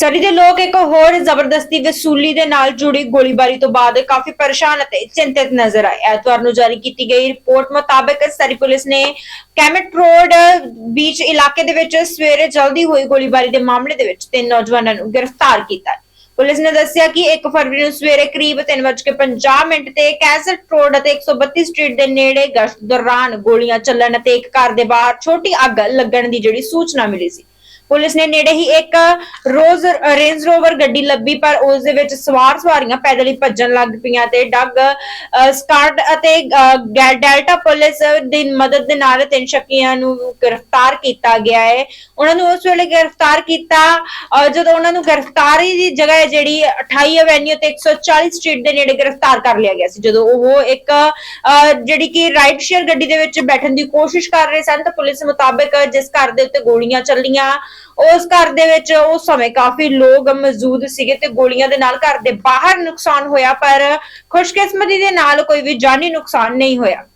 ਸਰੀ ਦੇ ਲੋਕ ਇੱਕ ਹੋਰ ਜ਼ਬਰਦਸਤੀ ਵਸੂਲੀ ਦੇ ਨਾਲ ਜੁੜੀ ਗੋਲੀਬਾਰੀ ਤੋਂ ਬਾਅਦ ਕਾਫੀ ਪਰੇਸ਼ਾਨ ਅਤੇ ਚਿੰਤਿਤ ਨਜ਼ਰ ਆਏ। ਐਤਵਾਰ ਨੂੰ ਜਾਰੀ ਕੀਤੀ ਗਈ ਰਿਪੋਰਟ ਮੁਤਾਬਕ ਸਰੀ ਪੁਲਿਸ ਨੇ ਕੈਮਟ ਰੋਡ ਬੀਚ ਇਲਾਕੇ ਦੇ ਵਿੱਚ ਸਵੇਰੇ ਜਲਦੀ ਹੋਈ ਗੋਲੀਬਾਰੀ ਦੇ ਮਾਮਲੇ ਦੇ ਵਿੱਚ ਤਿੰਨ ਨੌਜਵਾਨਾਂ ਨੂੰ ਗ੍ਰਿਫਤਾਰ ਕੀਤਾ। ਪੁਲਿਸ ਨੇ ਦੱਸਿਆ ਕਿ 1 ਫਰਵਰੀ ਨੂੰ ਸਵੇਰੇ ਕਰੀਬ 3:50 ਮਿੰਟ ਤੇ ਕੈਸਟ ਰੋਡ ਅਤੇ 132 ਸਟਰੀਟ ਦੇ ਨੇੜੇ ਗਸ਼ਤ ਦੌਰਾਨ ਗੋਲੀਆਂ ਚੱਲਣ ਅਤੇ ਇੱਕ ਘਰ ਦੇ ਬਾਹਰ ਛੋਟੀ ਅੱਗ ਲੱਗਣ ਦੀ ਜਿਹੜੀ ਸੂਚਨਾ ਮਿਲੀ ਸੀ। ਪੁਲਿਸ ਨੇ ਨੇੜੇ ਹੀ ਇੱਕ ਰੋਜ਼ ਰੇਂਜ ਰੋਵਰ ਗੱਡੀ ਲੱਭੀ ਪਰ ਉਸ ਦੇ ਵਿੱਚ ਸਵਾਰ ਸਵਾਰੀਆਂ ਪੈਦਲ ਹੀ ਭੱਜਣ ਲੱਗ ਪਈਆਂ ਤੇ ਡੱਗ ਅਹ, ਅਤੇ ਡੈਲਟਾ ਪੁਲਿਸ ਦੀ ਮਦਦ ਦੇ ਨਾਲ ਤਿੰਨ ਸ਼ੱਕੀਆਂ ਨੂੰ ਗ੍ਰਿਫਤਾਰ ਕੀਤਾ ਗਿਆ ਹੈ। ਉਹਨਾਂ ਨੂੰ ਉਸ ਵੇਲੇ ਗ੍ਰਿਫਤਾਰ ਕੀਤਾ ਅਹ, ਜਦੋਂ ਉਹਨਾਂ ਨੂੰ ਗ੍ਰਿਫਤਾਰੀ ਦੀ ਜਗ੍ਹਾ ਹੈ ਜਿਹੜੀ 28 ਐਵੇਨਿਊ ਤੇ 140 ਸਟਰੀਟ ਦੇ ਨੇੜੇ ਗ੍ਰਿਫਤਾਰ ਕਰ ਲਿਆ ਗਿਆ ਸੀ। ਜਦੋਂ ਉਹ ਇੱਕ ਅਹ, ਜਿਹੜੀ ਕਿ ਰਾਈਟ ਸ਼ੇਅਰ ਗੱਡੀ ਦੇ ਵਿੱਚ ਬੈਠਣ ਦੀ ਕੋਸ਼ਿਸ਼ ਕਰ ਰਹੇ ਸਨ ਤਾਂ ਪੁਲਿਸ ਮੁਤਾਬਕ ਜਿਸ ਘਰ ਦੇ ਉੱਤੇ ਗੋਲੀਆਂ ਚੱਲੀਆਂ ਉਸ ਘਰ ਦੇ ਵਿੱਚ ਉਸ ਸਮੇਂ ਕਾਫੀ ਲੋਕ ਮੌਜੂਦ ਸੀਗੇ ਤੇ ਗੋਲੀਆਂ ਦੇ ਨਾਲ ਘਰ ਦੇ ਬਾਹਰ ਨੁਕਸਾਨ ਹੋਇਆ, ਪਰ ਖੁਸ਼ਕਿਸਮਤੀ ਦੇ ਨਾਲ ਕੋਈ ਵੀ ਜਾਨੀ ਨੁਕਸਾਨ ਨਹੀਂ ਹੋਇਆ।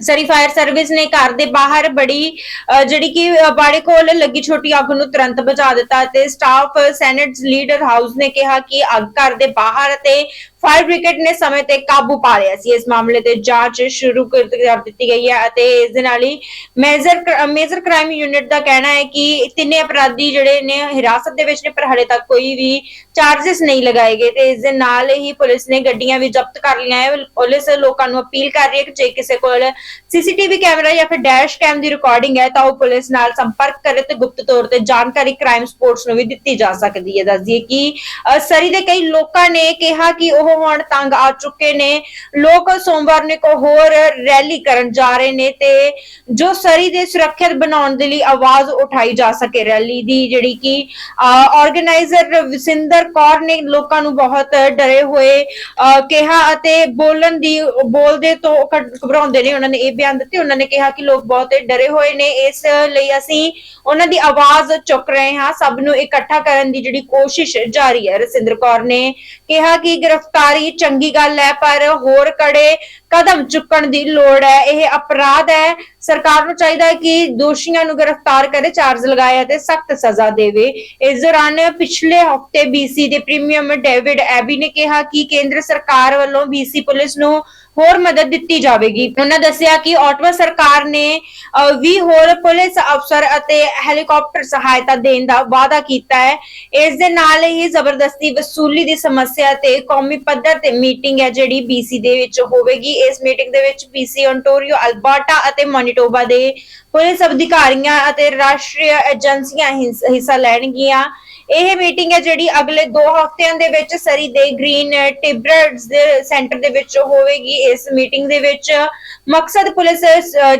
ਸਰੀ ਫਾਇਰ ਸਰਵਿਸ ਨੇ ਘਰ ਦੇ ਬਾਹਰ ਬੜੀ ਜਿਹੜੀ ਕਿ ਬਾੜੇ ਕੋਲ ਲੱਗੀ ਛੋਟੀ ਅੱਗ ਨੂੰ ਤੁਰੰਤ ਬੁਝਾ ਦਿੱਤਾ ਤੇ ਸਟਾਫ ਸੈਨੇਟ ਲੀਡਰ ਹਾਊਸ ਨੇ ਕਿਹਾ ਕਿ ਅੱਗ ਘਰ ਦੇ ਬਾਹਰ ਤੇ ਫਾਇਰ ਬ੍ਰਿਗੇਡ ਨੇ ਸਮੇਂ ਤੇ ਕਾਬੂ ਪਾ ਲਿਆ ਸੀ। ਇਸ ਮਾਮਲੇ ਤੇ ਜਾਂਚ ਸ਼ੁਰੂ ਕਰ ਦਿੱਤੀ ਗਈ ਹੈ ਅਤੇ ਇਸ ਦੇ ਨਾਲ ਹੀ ਮੇਜਰ ਮੇਜਰ ਕ੍ਰਾਈਮ ਯੂਨਿਟ ਦਾ ਕਹਿਣਾ ਹੈ ਕਿ ਤਿੰਨੇ ਅਪਰਾਧੀ ਜਿਹੜੇ ਨੇ ਹਿਰਾਸਤ ਦੇ ਵਿੱਚ ਨੇ, ਪਰ ਹਲੇ ਤੱਕ ਕੋਈ ਵੀ ਚਾਰजेस ਨਹੀਂ ਲਗਾਏ ਗਏ ਤੇ ਇਸ ਦੇ ਨਾਲ ਹੀ ਪੁਲਿਸ ਨੇ ਗੱਡੀਆਂ ਵੀ ਜ਼ਬਤ ਕਰ ਲਈਆਂ ਹੈ। ਪੁਲਿਸ ਲੋਕਾਂ ਨੂੰ ਅਪੀਲ ਕਰ ਰਹੀ ਹੈ ਕਿ ਜੇ ਕਿਸੇ ਕੋਲ ਸੀਸੀਟੀਵੀ ਕੈਮਰਾ ਜਾਂ ਫਿਰ ਡੈਸ਼ ਕੈਮ ਦੀ ਰਿਕਾਰਡਿੰਗ ਹੈ, ਤਾਂ ਉਹ ਪੁਲਿਸ ਨਾਲ ਸੰਪਰਕ ਕਰੇ ਤੇ ਗੁਪਤ ਤੌਰ ਤੇ ਜਾਣਕਾਰੀ ਕ੍ਰਾਈਮ ਸਪੋਰਟਸ ਨੂੰ ਵੀ ਦਿੱਤੀ ਜਾ ਸਕਦੀ ਹੈ। ਦੱਸ ਕਿ ਸਰੀ ਦੇ ਕਈ ਲੋਕਾਂ ਨੇ ਕਿਹਾ ਕਿ ਉਹ ਹੋਣ, ਤੰਗ ਆ ਚੁੱਕੇ ਨੇ। ਲੋਕ ਸੋਮਵਾਰ ਨੂੰ ਇੱਕ ਹੋਰ ਰੈਲੀ ਕਰਨ ਜਾ ਰਹੇ ਨੇ ਤੇ ਜੋ ਸਰੀ ਦੇ ਸੁਰੱਖਿਅਤ ਬਣਾਉਣ ਦੇ ਲਈ ਆਵਾਜ਼ ਉਠਾਈ ਜਾ ਸਕੇ। ਰੈਲੀ ਦੀ ਜਿਹੜੀ ਕਿ ਆਰਗੇਨਾਈਜ਼ਰ ਵਿਸਿੰਦਰ ਕੌਰ ਨੇ ਲੋਕਾਂ ਨੂੰ ਬਹੁਤ ਡਰੇ ਹੋਏ ਕਿਹਾ ਅਤੇ ਬੋਲਣ ਦੀ, ਬੋਲਦੇ ਤੋਂ ਘਬਰਾਉਂਦੇ ਨੇ। ਉਹਨਾਂ ਨੇ ਇਹ ਬਿਆਨ ਦਿੱਤੇ। ਉਹਨਾਂ ਨੇ ਕਿਹਾ ਕਿ ਲੋਕ ਬਹੁਤ ਡਰੇ ਹੋਏ ਨੇ। ਇਸ ਲਈ ਅਸੀਂ ਉਹਨਾਂ ਦੀ ਆਵਾਜ਼ ਚੁੱਕ ਰਹੇ ਹਾਂ। ਸਭ ਨੂੰ ਇਕੱਠਾ ਕਰਨ ਦੀ ਜਿਹੜੀ ਕੋਸ਼ਿਸ਼ ਜਾਰੀ ਹੈ। ਰਸਿੰਦਰ ਕੌਰ ਨੇ ਕਿਹਾ ਕਿ ਗ੍ਰਿਫ਼ਤਾਰ ਚੰਗੀ ਗੱਲ ਹੈ ਪਰ ਹੋਰ ਕੜੇ ਕਦਮ ਚੁੱਕਣ ਦੀ ਲੋੜ ਹੈ ਇਹ ਅਪਰਾਧ ਹੈ। ਸਰਕਾਰ ਨੂੰ ਚਾਹੀਦਾ ਹੈ ਕਿ ਦੋਸ਼ੀਆਂ ਨੂੰ ਗ੍ਰਿਫਤਾਰ ਕਰੇ ਚਾਰਜ ਲਗਾਏ ਅਤੇ ਸਖਤ ਸਜ਼ਾ ਦੇਵੇ। ਇਸ ਦੌਰਾਨ ਪਿਛਲੇ ਹਫ਼ਤੇ ਬੀਸੀ ਦੇ ਪ੍ਰੀਮੀਅਮ ਡੇਵਿਡ ਐਬੀ ਨੇ ਕਿਹਾ ਕਿ ਕੇਂਦਰ ਸਰਕਾਰ ਵੱਲੋਂ ਬੀਸੀ ਪੁਲਿਸ ਨੂੰ ਹੋਰ ਮਦਦ ਦਿੱਤੀ ਜਾਵੇਗੀ। ਉਹਨਾਂ ਦੱਸਿਆ ਕਿ ਆਟਵਾ ਸਰਕਾਰ ਨੇ ਅਹ, 20 ਹੋਰ ਪੁਲਿਸ ਅਫਸਰ ਅਤੇ ਹੈਲੀਕਾਪਟਰ ਸਹਾਇਤਾ ਦੇਣ ਦਾ ਵਾਅਦਾ ਕੀਤਾ ਹੈ। ਇਸ ਦੇ ਨਾਲ ਹੀ ਜ਼ਬਰਦਸਤੀ ਵਸੂਲੀ ਦੀ ਸਮੱਸਿਆ ਤੇ ਕੌਮੀ ਪੱਧਰ ਤੇ ਮੀਟਿੰਗ ਹੈ ਜਿਹੜੀ ਬੀਸੀ ਦੇ ਵਿੱਚ ਹੋਵੇਗੀ। ਇਸ ਮੀਟਿੰਗ ਦੇ ਵਿੱਚ ਬੀਸੀ ontario ਅਲਬਰਟਾ ਅਤੇ ਮਨੀਟੋਬਾ ਦੇ ਪੁਲਿਸ ਅਧਿਕਾਰੀਆਂ ਅਤੇ ਰਾਸ਼ਟਰੀ ਏਜੰਸੀਆਂ ਹਿੱਸਾ ਲੈਣਗੀਆਂ। ਇਹ ਮੀਟਿੰਗ ਹੈ ਜਿਹੜੀ ਅਗਲੇ 2 ਹਫ਼ਤਿਆਂ ਦੇ ਵਿੱਚ ਸਰੀ ਦੇ ਗ੍ਰੀਨ ਟਿਬਰਡਸ ਦੇ ਸੈਂਟਰ ਦੇ ਵਿੱਚ ਹੋਵੇਗੀ। ਇਸ ਮੀਟਿੰਗ ਦੇ ਵਿੱਚ ਮਕਸਦ ਪੁਲਿਸ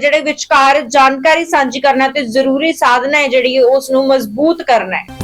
ਜਿਹੜੇ ਵਿਚਕਾਰ ਜਾਣਕਾਰੀ ਸਾਂਝੀ ਕਰਨਾ ਤੇ ਜ਼ਰੂਰੀ ਸਾਧਨਾ ਹੈ ਜਿਹੜੀ ਉਸ ਨੂੰ ਮਜ਼ਬੂਤ ਕਰਨਾ ਹੈ।